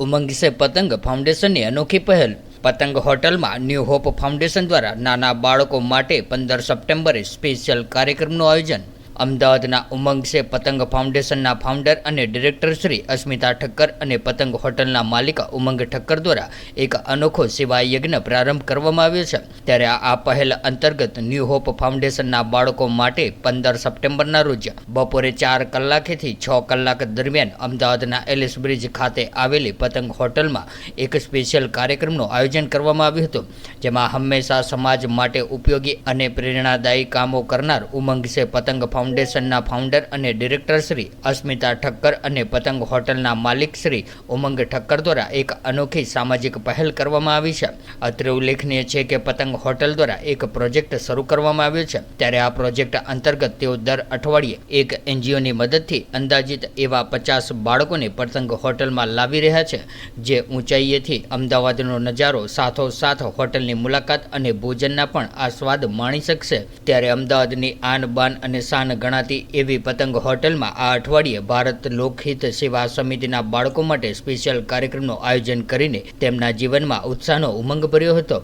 ઉમંગ સે પતંગ ફાઉન્ડેશનની અનોખી પહેલ. પતંગ હોટલમાં ન્યૂ હોપ ફાઉન્ડેશન દ્વારા નાના બાળકો માટે પંદર સપ્ટેમ્બરે સ્પેશિયલ કાર્યક્રમનું આયોજન. અમદાવાદના ઉમંગ છે પતંગ ફાઉન્ડેશનના ફાઉન્ડર અને ડિરેક્ટર શ્રી અસ્મિતા ઠક્કર અને પતંગ હોટલના માલિક ઉમંગ ઠક્કર દ્વારા એક અનોખો સેવા યજ્ઞ પ્રારંભ કરવામાં આવ્યો છે. ત્યારે આ પહેલ અંતર્ગત ન્યૂ હોપ ફાઉન્ડેશનના બાળકો માટે પંદર સપ્ટેમ્બરના રોજ બપોરે ચાર કલાકેથી છ કલાક દરમિયાન અમદાવાદના એલિસ બ્રિજ ખાતે આવેલી પતંગ હોટલમાં એક સ્પેશિયલ કાર્યક્રમનું આયોજન કરવામાં આવ્યું હતું. જેમાં હંમેશા સમાજ માટે ઉપયોગી અને પ્રેરણાદાયી કામો કરનાર ઉમંગ છે પતંગ ફાઉન્ડેશનના ફાઉન્ડર અને ડિરેક્ટર શ્રી અસ્મિતા ઠક્કર અને પતંગ હોટલના માલિક શ્રી ઉમંગ ઠક્કર દ્વારા એક અનોખી સામાજિક પહેલ કરવામાં આવી છે. અત્રે ઉલ્લેખનીય છે કે પતંગ હોટલ દ્વારા એક પ્રોજેક્ટ શરૂ કરવામાં આવ્યો છે. ત્યારે આ પ્રોજેક્ટ અંતર્ગત તેઓ દર અઠવાડિયે એક એનજીઓની મદદથી અંદાજિત એવા પચાસ બાળકોને પતંગ હોટલમાં લાવી રહ્યા છે. જે ઊંચાઈએથી અમદાવાદનો નજારો સાથોસાથ હોટલની મુલાકાત અને ભોજનના પણ આસ્વાદ માણી શકશે. ત્યારે અમદાવાદની આન બાન અને શાન ગણાતી એવી પતંગ હોટલમાં આ અઠવાડિયે ભારત લોકહિત સેવા સમિતિના બાળકો માટે સ્પેશિયલ કાર્યક્રમનું આયોજન કરીને તેમના જીવનમાં ઉત્સાહનો ઉમંગ ભર્યો હતો.